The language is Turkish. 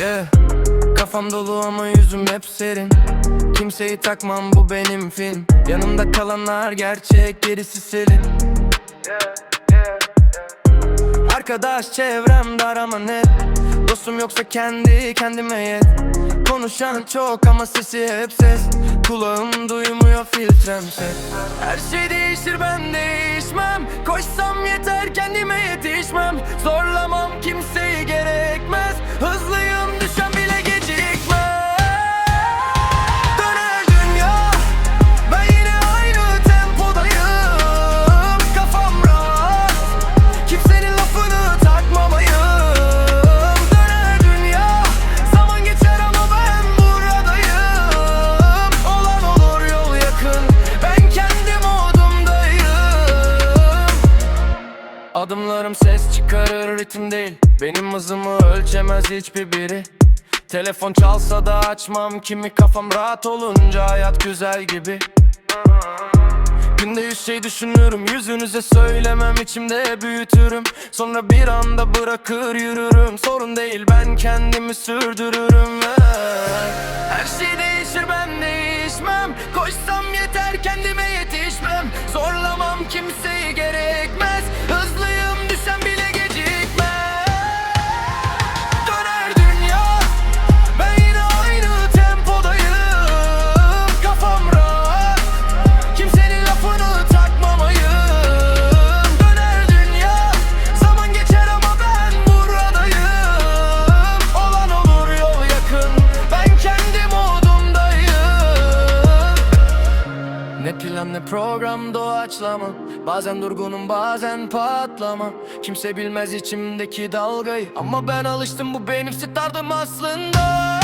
Yeah. Kafam dolu ama yüzüm hep serin. Kimseyi takmam bu benim film. Yanımda kalanlar gerçek gerisi selin. Arkadaş çevrem dar ama net. Dostum yoksa kendi kendime yet. Konuşan çok ama sesi hep ses. Kulağım duymuyor filtremse Her şey değişir ben değişmem. Koşsam yeter kendime yetişmem. Zorlamam Adımlarım ses çıkarır ritim değil. Benim hızımı ölçemez hiçbir biri. Telefon çalsa da açmam kimi kafam rahat olunca hayat güzel gibi. Günde yüz şey düşünürüm yüzünüze söylemem içimde büyütürüm. Sonra bir anda bırakır yürürüm Sorun değil ben kendimi sürdürürüm. Her şey değişir ben değişmem. Koşsam yeter kendime yetişmem. Zorlamam kimseyi gerekmez Ne program doğaçlama Bazen durgunum bazen patlama. Kimse bilmez içimdeki dalgayı. Ama ben alıştım bu benim stardım aslında